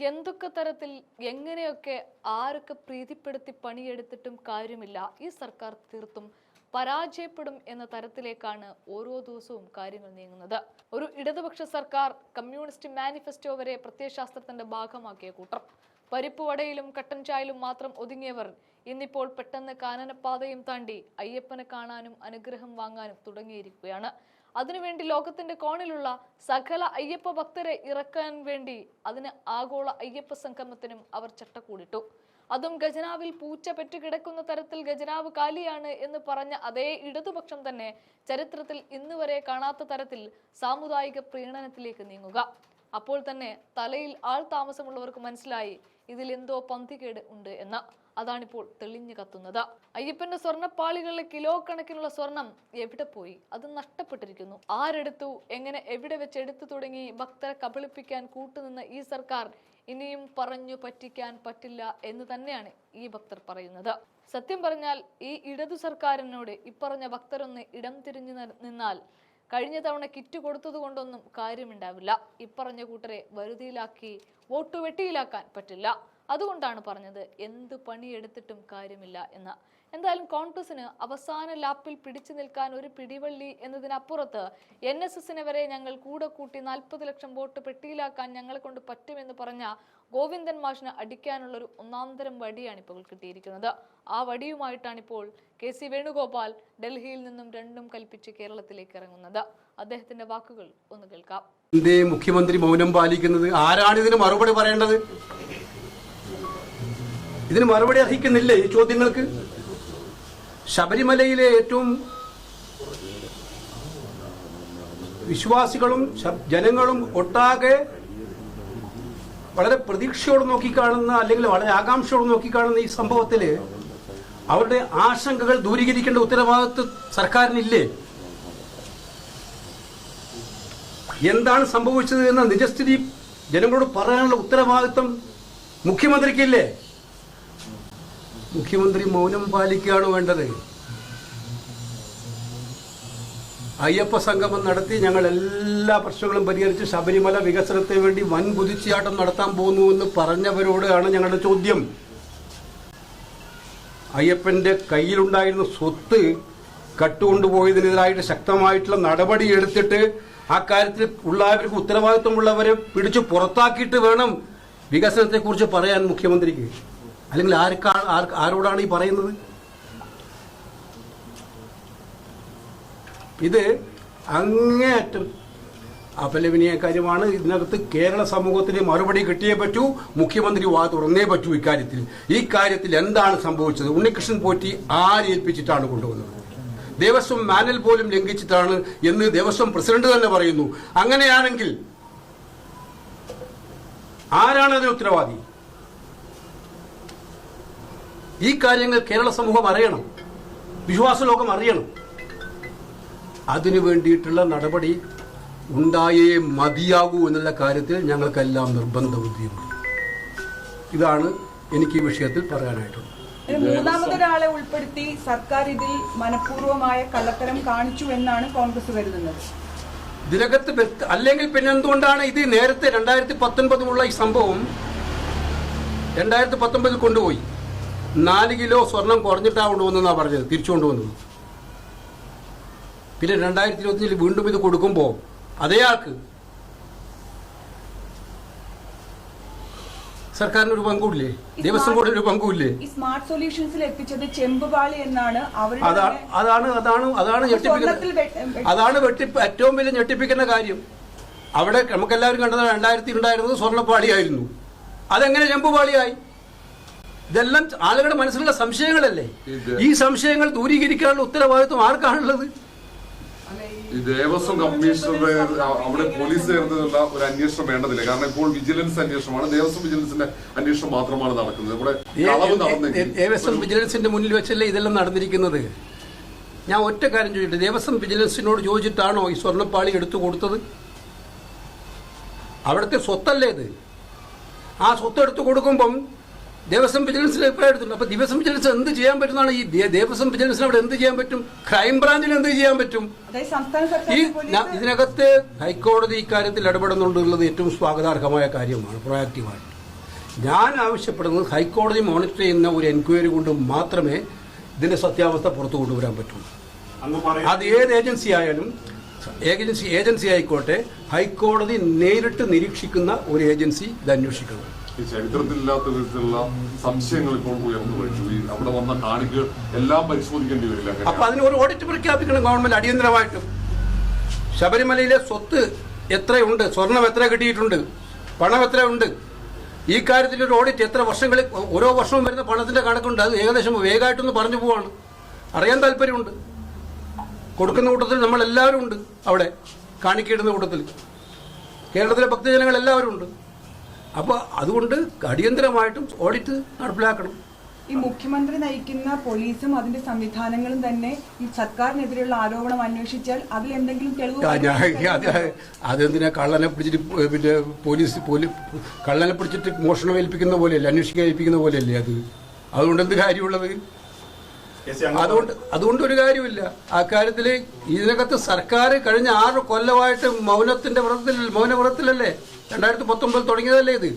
എന്തൊക്കെ തരത്തിൽ എങ്ങനെയൊക്കെ ആരൊക്കെ പ്രീതിപ്പെടുത്തി പണിയെടുത്തിട്ടും കാര്യമില്ല ഈ സർക്കാർ തീർത്തും പരാജയപ്പെടും എന്ന തരത്തിലേക്കാണ് ഓരോ ദിവസവും കാര്യങ്ങൾ നീങ്ങുന്നത്. ഒരു ഇടതുപക്ഷ സർക്കാർ കമ്മ്യൂണിസ്റ്റ് മാനിഫെസ്റ്റോ വരെ പ്രത്യയശാസ്ത്രത്തിന്റെ ഭാഗമാക്കിയ കൂട്ടർ പരിപ്പ് വടയിലും കട്ടൻ ചായയിലും മാത്രം ഒതുങ്ങിയവർ ഇന്നിപ്പോൾ പെട്ടെന്ന് കാനനപ്പാതയും താണ്ടി അയ്യപ്പനെ കാണാനും അനുഗ്രഹം വാങ്ങാനും തുടങ്ങിയിരിക്കുകയാണ്. അതിനുവേണ്ടി ലോകത്തിന്റെ കോണിലുള്ള സകല അയ്യപ്പ ഭക്തരെ ഇറക്കാൻ വേണ്ടി അതിന് ആഗോള അയ്യപ്പ സംഗമത്തിനും അവർ ചട്ടക്കൂടിട്ടു. അതും ഖജനാവിൽ പൂച്ച പെറ്റുകിടക്കുന്ന തരത്തിൽ ഖജനാവ് കാലിയാണ് എന്ന് പറഞ്ഞ അതേ ഇടതുപക്ഷം തന്നെ ചരിത്രത്തിൽ ഇന്ന് വരെ കാണാത്ത തരത്തിൽ സാമുദായിക പ്രീണനത്തിലേക്ക് നീങ്ങുക. അപ്പോൾ തന്നെ തലയിൽ ആൾ താമസമുള്ളവർക്ക് മനസ്സിലായി ഇതിൽ എന്തോ പന്തികേട് ഉണ്ട് എന്ന അതാണിപ്പോൾ തെളിഞ്ഞു കത്തുന്നത്. അയ്യപ്പന്റെ സ്വർണപ്പാളികളിലെ കിലോ കണക്കിനുള്ള സ്വർണം എവിടെ പോയി? അത് നഷ്ടപ്പെട്ടിരിക്കുന്നു. ആരെടുത്തു? എങ്ങനെ? എവിടെ വെച്ച് എടുത്തു തുടങ്ങി? ഭക്തരെ കബളിപ്പിക്കാൻ കൂട്ടുനിന്ന ഈ സർക്കാർ ഇനിയും പറഞ്ഞു പറ്റിക്കാൻ പറ്റില്ല എന്ന് തന്നെയാണ് ഈ ഭക്തർ പറയുന്നത്. സത്യം പറഞ്ഞാൽ ഈ ഇടതു സർക്കാരിനോട് ഇപ്പറഞ്ഞ ഭക്തരൊന്ന് ഇടം തിരിഞ്ഞു നിന്നാൽ കഴിഞ്ഞ തവണ കിറ്റ് കൊടുത്തത് കൊണ്ടൊന്നും കാര്യമുണ്ടാവില്ല. ഇപ്പറഞ്ഞ കൂട്ടരെ വരുതിയിലാക്കി വോട്ട് വെട്ടിയിലാക്കാൻ പറ്റില്ല. അതുകൊണ്ടാണ് പറഞ്ഞത് എന്ത് പണിയെടുത്തിട്ടും കാര്യമില്ല എന്ന്. എന്തായാലും കോൺഗ്രസിന് അവസാന ലാപ്പിൽ പിടിച്ചു നിൽക്കാൻ ഒരു പിടിവള്ളി എന്നതിനപ്പുറത്ത് എൻ എസ് എസിനെ വരെ ഞങ്ങൾ കൂടെ കൂട്ടി നാൽപ്പത് ലക്ഷം വോട്ട് പെട്ടിയിലാക്കാൻ ഞങ്ങളെ കൊണ്ട് പറ്റുമെന്ന് പറഞ്ഞ ഗോവിന്ദൻ മാഷിന് അടിക്കാനുള്ള ഒരു ഒന്നാന്തരം വടിയാണ് ഇപ്പോൾ കിട്ടിയിരിക്കുന്നത്. ആ വടിയുമായിട്ടാണ് ഇപ്പോൾ കെ സി വേണുഗോപാൽ ഡൽഹിയിൽ നിന്നും രണ്ടും കൽപ്പിച്ച് കേരളത്തിലേക്ക് ഇറങ്ങുന്നത്. അദ്ദേഹത്തിന്റെ വാക്കുകൾ ഒന്ന് കേൾക്കാം. എന്റെ മുഖ്യമന്ത്രി മൗനം പാലിക്കുന്നത്? ആരാണ് ഇതിന് മറുപടി പറയേണ്ടത്? ഇതിന് മറുപടി അർഹിക്കുന്നില്ലേ ഈ ചോദ്യങ്ങൾക്ക്? ശബരിമലയിലെ ഏറ്റവും വിശ്വാസികളും ജനങ്ങളും ഒട്ടാകെ വളരെ പ്രതീക്ഷയോട് നോക്കിക്കാണുന്ന അല്ലെങ്കിൽ വളരെ ആകാംക്ഷയോട് നോക്കിക്കാണുന്ന ഈ സംഭവത്തിൽ അവരുടെ ആശങ്കകൾ ദൂരീകരിക്കേണ്ട ഉത്തരവാദിത്വം സർക്കാരിനില്ലേ? എന്താണ് സംഭവിച്ചത് എന്ന നിജസ്ഥിതി ജനങ്ങളോട് പറയാനുള്ള ഉത്തരവാദിത്വം മുഖ്യമന്ത്രിക്കില്ലേ? മുഖ്യമന്ത്രി മൗനം പാലിക്കുകയാണ് വേണ്ടത്. അയ്യപ്പ സംഗമം നടത്തി ഞങ്ങൾ എല്ലാ പ്രശ്നങ്ങളും പരിഹരിച്ച് ശബരിമല വികസനത്തിന് വേണ്ടി വൻ കുതിച്ചാട്ടം നടത്താൻ പോകുന്നു എന്ന് പറഞ്ഞവരോടാണ് ഞങ്ങളുടെ ചോദ്യം. അയ്യപ്പന്റെ കയ്യിലുണ്ടായിരുന്ന സ്വത്ത് കട്ടുകൊണ്ടുപോയതിനെതിരായിട്ട് ശക്തമായിട്ടുള്ള നടപടി എടുത്തിട്ട് ആ കാര്യത്തിൽ ഉള്ളവർക്ക് ഉത്തരവാദിത്വമുള്ളവരെ പിടിച്ചു പുറത്താക്കിയിട്ട് വേണം വികസനത്തെക്കുറിച്ച് പറയാൻ മുഖ്യമന്ത്രിക്ക്. അല്ലെങ്കിൽ ആർക്കാ ആരോടാണ് ഈ പറയുന്നത്? ഇത് അങ്ങേയറ്റം അപലപനീയ കാര്യമാണ് ഇതിനകത്ത് കേരള സമൂഹത്തിന് മറുപടി കിട്ടിയേ പറ്റൂ മുഖ്യമന്ത്രി വാ തുറന്നേ പറ്റൂ ഇക്കാര്യത്തിൽ. ഈ കാര്യത്തിൽ എന്താണ് സംഭവിച്ചത്? ഉണ്ണികൃഷ്ണൻ പോറ്റി ആരേൽപ്പിച്ചിട്ടാണ് കൊണ്ടുവന്നത്? ദേവസ്വം മാനൽ പോലും ലംഘിച്ചിട്ടാണ് എന്ന് ദേവസ്വം പ്രസിഡന്റ് തന്നെ പറയുന്നു. അങ്ങനെയാണെങ്കിൽ ആരാണ് അതിന് ഉത്തരവാദി? ഈ കാര്യങ്ങൾ കേരള സമൂഹം അറിയണം. വിശ്വാസ ലോകം അറിയണം. അതിനു വേണ്ടിയിട്ടുള്ള നടപടി ഉണ്ടായേ മതിയാകൂ എന്നുള്ള കാര്യത്തിൽ ഞങ്ങൾക്കെല്ലാം നിർബന്ധ ബുദ്ധിയുണ്ട് ഇതാണ് എനിക്ക് ഈ വിഷയത്തിൽ പറയാനായിട്ടുള്ളത്. മൂന്നാമതൊരാളെ ഉൾപ്പെടുത്തി സർക്കാർ ഇതിൽ മനഃപൂർവമായ കള്ളത്തരം കാണിച്ചു എന്നാണ് കോൺഗ്രസ് കരുതുന്നത്. ഇതിനകത്ത് അല്ലെങ്കിൽ പിന്നെ എന്തുകൊണ്ടാണ് ഇത് നേരത്തെ രണ്ടായിരത്തി പത്തൊൻപതിലുള്ള ഈ സംഭവം രണ്ടായിരത്തി പത്തൊമ്പതിൽ കൊണ്ടുപോയി? നാല് കിലോ സ്വർണം കുറഞ്ഞിട്ടാണ് കൊണ്ടുവന്നെന്നാണ് പറഞ്ഞത് തിരിച്ചു കൊണ്ടുവന്നത്. പിന്നെ രണ്ടായിരത്തി ഇരുപത്തിയഞ്ചിൽ വീണ്ടും ഇത് കൊടുക്കുമ്പോൾ അതേ ആൾക്ക് സർക്കാരിന് ഒരു പങ്കുമില്ലേ ദേവസ്വം ബോർഡിന് ഒരു പങ്കുമില്ലേ സ്മാർട്ട് സൊല്യൂഷൻസിൽ എത്തിച്ചത് ചെമ്പുപാളി എന്നാണ് അതാണ് അതാണ് അതാണ് അതാണ് അതാണ് വെട്ടി ഏറ്റവും വലിയ ഞെട്ടിപ്പിക്കുന്ന കാര്യം. അവിടെ നമുക്കെല്ലാവരും കണ്ടത് രണ്ടായിരത്തി ഉണ്ടായിരുന്നത് സ്വർണപ്പാളിയായിരുന്നു അതെങ്ങനെ ചെമ്പുപാളിയായി ഇതെല്ലാം ആളുകളുടെ മനസ്സിലുള്ള സംശയങ്ങളല്ലേ? ഈ സംശയങ്ങൾ ദൂരീകരിക്കാനുള്ള ഉത്തരവാദിത്വം ആർക്കാണുള്ളത്? ഈ ദേവസ്വം കമ്മീഷണറുടെ അവിടെ പോലീസ് ചേർന്നുള്ള ഒരു അന്വേഷണം വേണ്ടതില്ല. കാരണം ഇപ്പോൾ വിജിലൻസ് അന്വേഷണമാണ്. ദേവസ്വം വിജിലൻസിന്റെ അന്വേഷണം മാത്രമാണ് നടക്കുന്നത്. ഇവിടെ കളവ് നടന്നെങ്കിൽ ദേവസ്വം വിജിലൻസിന്റെ മുന്നിൽ വെച്ചല്ലേ ഇതെല്ലാം നടന്നിരിക്കുന്നത്? ഞാൻ ഒറ്റ കാര്യം ചോദിച്ചിട്ട് ദേവസ്വം വിജിലൻസിനോട് ചോദിച്ചിട്ടാണോ ഈ സ്വർണപ്പാളി എടുത്തു കൊടുത്തത്? അവിടുത്തെ സ്വത്തല്ലേ ഇത്? ആ സ്വത്ത് എടുത്തു കൊടുക്കുമ്പം ദേവസ്വം വിജിലൻസിൽ അഭിപ്രായം എടുത്തിട്ടുണ്ട്. അപ്പൊ ദേവസ്വം വിജിലൻസ് എന്ത് ചെയ്യാൻ പറ്റുന്നതാണ്? ഈ ദേവസ്വം വിജിലൻസിന് അവിടെ എന്ത് ചെയ്യാൻ പറ്റും? ക്രൈം ക്രൈംബ്രാഞ്ചിന് എന്ത് ചെയ്യാൻ പറ്റും? അതായത് സംസ്ഥാന ഈ ഇതിനകത്ത് ഹൈക്കോടതി ഇക്കാര്യത്തിൽ ഇടപെടുന്നുണ്ടുള്ളത് ഏറ്റവും സ്വാഗതാർഹമായ കാര്യമാണ് പ്രൊയാക്റ്റീവായിട്ട് ഞാൻ ആവശ്യപ്പെടുന്നത് ഹൈക്കോടതി മോണിറ്റർ ചെയ്യുന്ന ഒരു എൻക്വയറി കൊണ്ട് മാത്രമേ ഇതിന്റെ സത്യാവസ്ഥ പുറത്തു കൊണ്ടുവരാൻ പറ്റുള്ളൂ അത് ഏത് ഏജൻസി ആയാലും ഏജൻസി ഏജൻസി ആയിക്കോട്ടെ ഹൈക്കോടതി നേരിട്ട് നിരീക്ഷിക്കുന്ന ഒരു ഏജൻസി ഇത് അന്വേഷിക്കണം. ഈ ചരിത്രത്തിലില്ലാത്ത വിധത്തിലുള്ള സംശയങ്ങൾ ഇപ്പോൾ ഉയർന്നു വരുന്നു. ഈ അവിടെ വന്ന കാണികൾ എല്ലാം പരിശോധിക്കേണ്ടി വരില്ല. അപ്പൊ അതിന് ഒരു ഓഡിറ്റ് പ്രഖ്യാപിക്കണം ഗവൺമെന്റ് അടിയന്തരമായിട്ടും. ശബരിമലയിലെ സ്വത്ത് എത്രയുണ്ട്? സ്വർണം എത്ര കിട്ടിയിട്ടുണ്ട്? പണം ഉണ്ട് ഈ കാര്യത്തിൽ ഒരു ഓഡിറ്റ് എത്ര വർഷങ്ങളിൽ ഓരോ വർഷവും വരുന്ന പണത്തിന്റെ കണക്കുണ്ട്. അത് ഏകദേശം വേഗമായിട്ടൊന്ന് പറഞ്ഞു പോവാണ്. അറിയാൻ താല്പര്യമുണ്ട്. കൊടുക്കുന്ന കൂട്ടത്തിൽ നമ്മൾ എല്ലാവരും ഉണ്ട് അവിടെ. കാണിക്കിടുന്ന കൂട്ടത്തിൽ. കേരളത്തിലെ ഭക്തജനങ്ങൾ എല്ലാവരും ഉണ്ട്. അപ്പോൾ അതുകൊണ്ട് അടിയന്തരമായിട്ടും ഓഡിറ്റ് നടപ്പിലാക്കണം. ഈ മുഖ്യമന്ത്രി നയിക്കുന്ന പോലീസും അതിന്റെ സംവിധാനങ്ങളും തന്നെ ഈ സർക്കാരിനെതിരെയുള്ള ആരോപണം അന്വേഷിച്ചാൽ അതിൽ എന്തെങ്കിലും തെളിവ് അതെന്തിനാ കള്ളനെ പിടിച്ചിട്ട് പിന്നെ പോലീസ് പോലീ കള്ളനെ പിടിച്ചിട്ട് മോഷണം ഏൽപ്പിക്കുന്ന പോലെയല്ലേ അന്വേഷിക്കാൻ ഏൽപ്പിക്കുന്ന പോലെയല്ലേ അത്? അതുകൊണ്ട് എന്ത് കാര്യമുള്ളത്? അതുകൊണ്ട് അതുകൊണ്ട് ഒരു കാര്യമില്ല. ആ കാര്യത്തിൽ ഇതിനകത്ത് സർക്കാർ കഴിഞ്ഞ ആറ് കൊല്ലമായിട്ട് മൗനത്തിന്റെ വ്രതത്തിൽ മൗനവ്രതത്തിലല്ലേ? രണ്ടായിരത്തി പത്തൊമ്പതിൽ തുടങ്ങിയതല്ലേ ഇത്?